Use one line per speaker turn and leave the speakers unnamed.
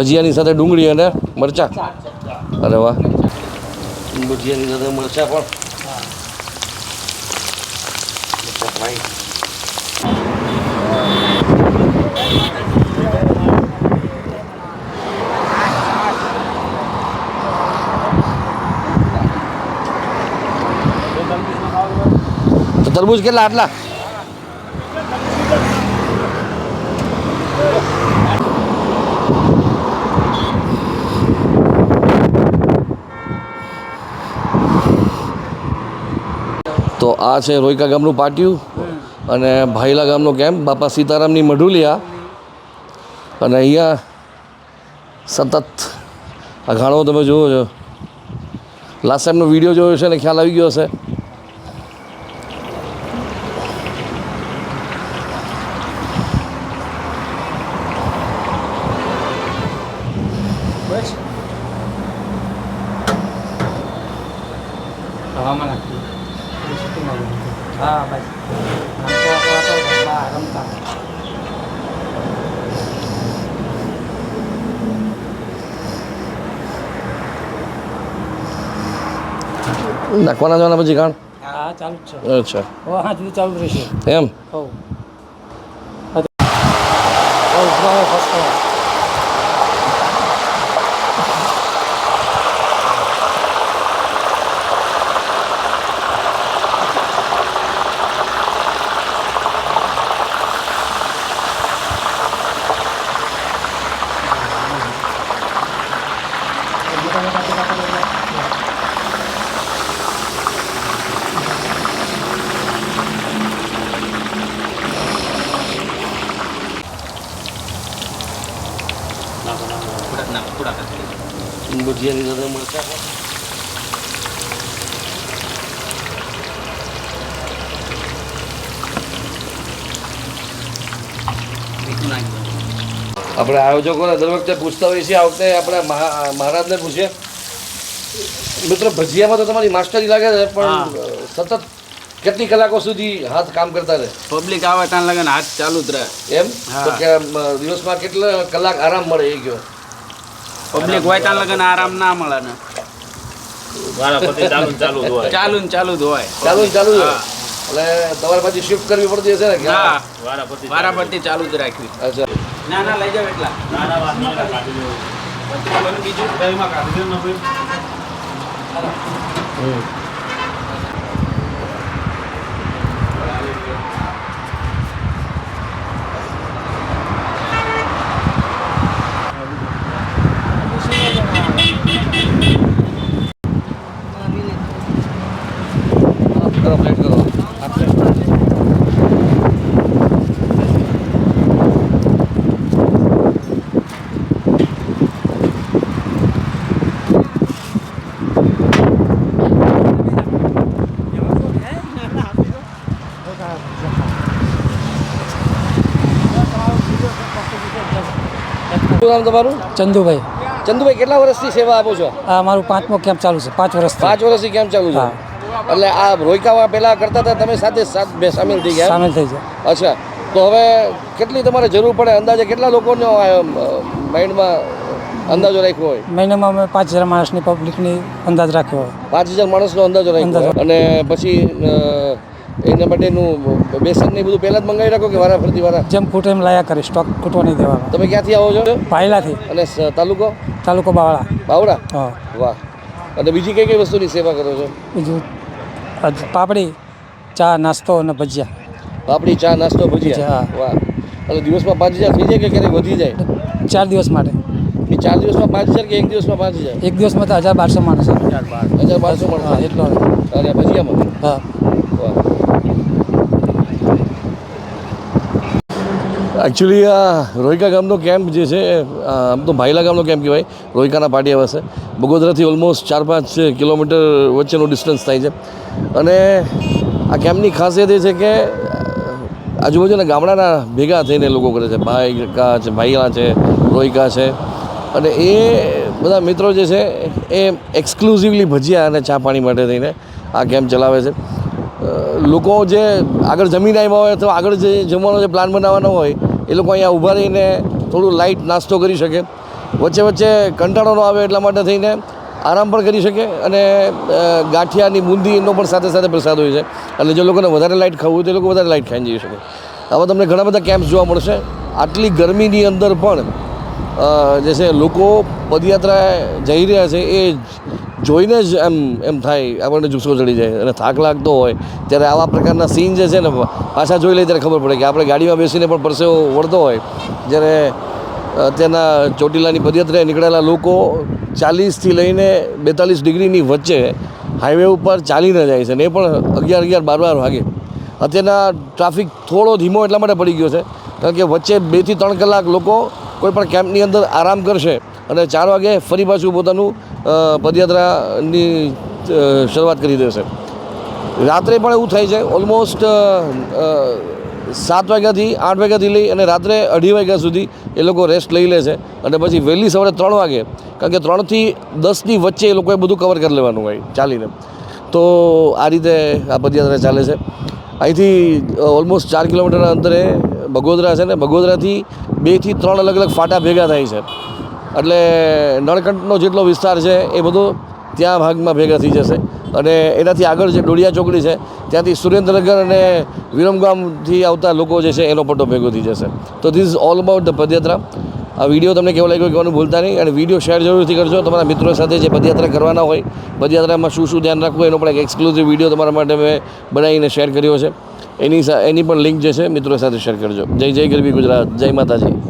ભજીયાની સાથે ડુંગળી અને મરચાં અરે વાહ ભજીયાની સાથે મરચાં પણ મરચાં fry. તો તરબૂચ કેટલા આટલા તો આ છે રોયકા ગામનું પાટિયું અને ભાઈલા ગામનો કેમ્પ, બાપા સીતારામની મઢુલિયા. અને અહીંયા સતત, આ ઘાણો તમે જુઓ છો. લાસ્ટ ટાઈમનો વીડિયો જોયો છે ને ખ્યાલ આવી ગયો હશે.
હવામાં હા બસ. બા રમતા
નાખવાના જવાના પછી કાણ
હા ચાલુ જ છે.
અચ્છા.
હો હા સુધી ચાલુ રહેશે.
એમ?
હો હો બરાબર ફર્સ્ટ ક્લાસ
ભજીયાની સાથે મરચાં પણ આપણે આયોજકોને દર વખતે પૂછતા હોઈએ છીએ આ વખતે આપણે મહા- મહારાજને પૂછીએ મિત્રો ભજીયામાં તો તમારી માસ્ટરી લાગે છે પણ સતત કેટલી કલાકો સુધી હાથ કામ કરતા રહે?
પબ્લિક આવે ત્યાં લગન હાથ ચાલુ જ રહે.
એમ? તો કે દિવસમાં કેટલા કલાક આરામ મળે એ ગયો
પબ્લિક હોય ત્યાં લગન આરામ ના મળે ને. ચાલુ ને ચાલુ જ હોય.
ચાલુ ને ચાલુ જ હોય. એટલે તમારે પછી શિફ્ટ કરવી પડતી હશે ને કે
વારાફરતી ચાલુ જ રાખવી.
અચ્છા.
ના ના લઈ જાવ એટલા. બીજું? દહીંમાં કાઢી
嗯 શું નામ તમારું?
ચંદુભાઈ.
ચંદુભાઈ કેટલા વર્ષથી સેવા આપો છો?
આ મારું પાંચમો કેમ્પ ચાલુ છે પાંચ વર્ષથી.
પાંચ વર્ષથી કેમ ચાલુ છે? એટલે આ રોયકામાં પહેલા કરતા હતા તમે સાથે સાથ બે સામેલ થઈ ગયા?
સામેલ થઈ જાય
અચ્છા. તો હવે કેટલી તમારે જરૂર પડે? અંદાજે કેટલા લોકોનો માઇન્ડમાં અંદાજો રાખ્યો હોય?
મહિનામાં અમે પાંચ હજાર માણસની પબ્લિકની અંદાજ રાખ્યો હોય.
પાંચ હજાર માણસનો અંદાજો રાખ્યો અને પછી એના માટેનું બેસન ને બધું પહેલાં જ મંગાવી રાખો કે વારા ફરતી વારા?
જેમ ખૂટે એમ લાયા કરી સ્ટોક ખૂટવા નહીં દેવાનો.
તમે ક્યાંથી આવો છો?
પાયલાથી
અને તાલુકો?
તાલુકો બાવળા.
બાવળા?
હા.
વાહ. અને બીજી કઈ કઈ વસ્તુની સેવા કરો છો?
બીજું પાપડી ચા નાસ્તો અને ભજીયા.
પાપડી ચા નાસ્તો ભજીયા? વાહ. એટલે દિવસમાં પાંચ હજાર થઈ જાય કે ક્યારેક વધી જાય?
ચાર દિવસ માટે.
એ ચાર દિવસમાં પાંચ હજાર કે એક દિવસમાં પાંચ હજાર?
એક દિવસમાં તો હજાર બારસો માણસ.
હજાર બારસો
માણસ.
એટલો
એટલો
ભજીયા ભજીયામાં?
હા.
એકચ્યુઅલી આ રોયકા ગામનો કેમ્પ જે છે આમ તો ભાઈલા ગામનો કેમ્પ કહેવાય રોયકાના પાટિયા પાસે. બગોદરાથી ઓલમોસ્ટ ચાર પાંચ કિલોમીટર વચ્ચેનો ડિસ્ટન્સ થાય છે. અને આ કેમ્પની ખાસિયત એ છે કે, આજુબાજુના ગામડાના ભેગા થઈને લોકો કરે છે. ભાઈકા છે, ભાઈલા છે રોયકા છે. અને એ બધા મિત્રો જે છે, એ એક્સક્લુઝિવલી ભજીયા અને ચા પાણી માટે થઈને આ કેમ્પ ચલાવે છે. લોકો જે આગળ જમીન આવ્યા હોય અથવા આગળ જે જમવાનો જે પ્લાન બનાવવાનો હોય, એ લોકો અહીંયા ઊભા રહીને થોડું લાઇટ નાસ્તો કરી શકે. વચ્ચે વચ્ચે કંટાળો ન આવે એટલા માટે થઈને આરામ પણ કરી શકે અને ગાંઠિયાની ગાંઠિયાની બુંદીનો પણ સાથે સાથે પ્રસાદ હોય છે. અને જે લોકોને વધારે લાઇટ ખાવું હોય તે લોકો વધારે લાઇટ ખાઈને જઈ શકે. આવા તમને ઘણા બધા કેમ્પ્સ જોવા મળશે. આટલી ગરમીની અંદર પણ જે છે લોકો પદયાત્રા જઈ રહ્યા છે એ જોઈને જ એમ એમ થાય, આપણને જુસ્સો ચડી જાય અને થાક લાગતો હોય, ત્યારે આવા પ્રકારના સીન જે છે ને, પાછા જોઈ લઈએ ત્યારે ખબર પડે કે આપણે ગાડીમાં બેસીને પણ પરસેવો વળતો હોય. જ્યારે અત્યારના ચોટીલાની પદયાત્રાએ નીકળેલા લોકો ચાલીસથી લઈને બેતાલીસ ડિગ્રીની વચ્ચે હાઈવે ઉપર ચાલીને જાય છે ને, એ પણ અગિયાર અગિયાર બાર બાર વાગે. અત્યારના ટ્રાફિક થોડો ધીમો એટલા માટે પડી ગયો છે, કારણ કે વચ્ચે બેથી ત્રણ કલાક લોકો કોઈ પણ કેમ્પની અંદર આરામ કરશે. અને ચાર વાગે ફરી પાછું પોતાનું પદયાત્રાની શરૂઆત કરી દેશે રાત્રે પણ એવું થાય છે, ઓલમોસ્ટ સાત વાગ્યાથી આઠ વાગ્યાથી લઈ અને રાત્રે અઢી વાગ્યા સુધી એ લોકો રેસ્ટ લઈ લે છે. અને પછી વહેલી સવારે ત્રણ વાગે, કારણ કે ત્રણથી દસની વચ્ચે એ લોકોએ બધું કવર કરી લેવાનું હોય, ચાલીને. તો આ રીતે આ પદયાત્રા ચાલે છે. અહીંથી ઓલમોસ્ટ ચાર કિલોમીટરના અંતરે બગોદરા છે ને બગોદરાથી બેથી ત્રણ અલગ અલગ ફાટા ભેગા થાય છે. એટલે નળકંઠનો જેટલો વિસ્તાર છે એ બધો ત્યાં ભાગમાં ભેગા થઈ જશે. અને એનાથી આગળ જે ડોડિયા ચોકડી છે, ત્યાંથી સુરેન્દ્રનગર અને વિરમગામથી આવતા લોકો જે છે, એનો પટ્ટો ભેગો થઈ જશે. તો ધીસ ઓલ અબાઉટ ધ પદયાત્રા. આ વીડિયો તમને કેવો લાગ્યો કહેવાનું ભૂલતા નહીં. અને વીડિયો શેર જરૂરથી કરજો. તમારા મિત્રો સાથે જે પદયાત્રા કરવાના હોય, પદયાત્રામાં શું શું ધ્યાન રાખવું એનો પણ એક એક્સક્લુઝિવ વીડિયો તમારા માટે મેં બનાવીને શેર કર્યો છે. એની સા, એની પણ લિંક જે છે, મિત્રો સાથે શેર કરજો. જય જય ગરબી ગુજરાત. જય માતાજી.